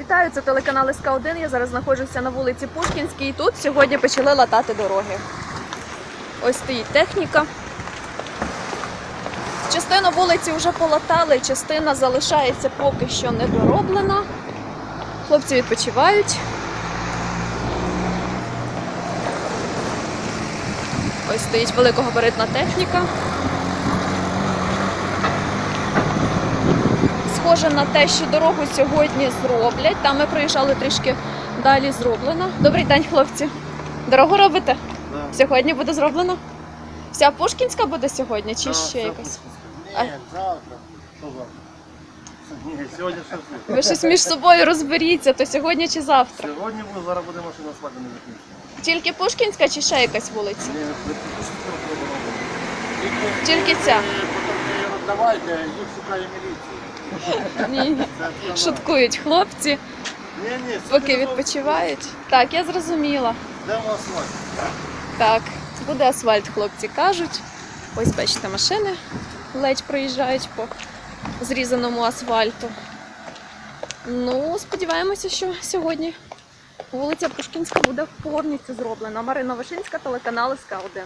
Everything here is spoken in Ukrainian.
вітаю, це телеканал СК1. Я зараз знаходжуся на вулиці Пушкінській. І тут сьогодні почали латати дороги. Ось стоїть техніка. Частину вулиці вже полатали, частина залишається поки що недороблена. Хлопці відпочивають. Ось стоїть великогабаритна техніка. Схоже на те, що дорогу сьогодні зроблять. Там ми проїжджали трішки далі зроблено. Добрий день, хлопці. Дорогу робите? Да. Сьогодні буде зроблено? Вся Пушкінська буде сьогодні чи Да, ще якась? Ні, завтра. Що завтра? Ні, сьогодні все. Ви щось між собою розберіться, то сьогодні чи завтра? Сьогодні буде, зараз буде машина свадьба не закінчена. Тільки Пушкінська чи ще якась вулиця? Ні, робити. Тільки ця. Роздавайте, їх шукає міліція. Ні, шуткують хлопці, Ні, ні, поки відпочивають. Так, я зрозуміла. Де у нас? Так, буде асфальт, хлопці кажуть. Ось бачите, машини ледь проїжджають по зрізаному асфальту. Ну, сподіваємося, що сьогодні вулиця Пушкінська буде повністю зроблена. Марина Вишинська, телеканал СК1.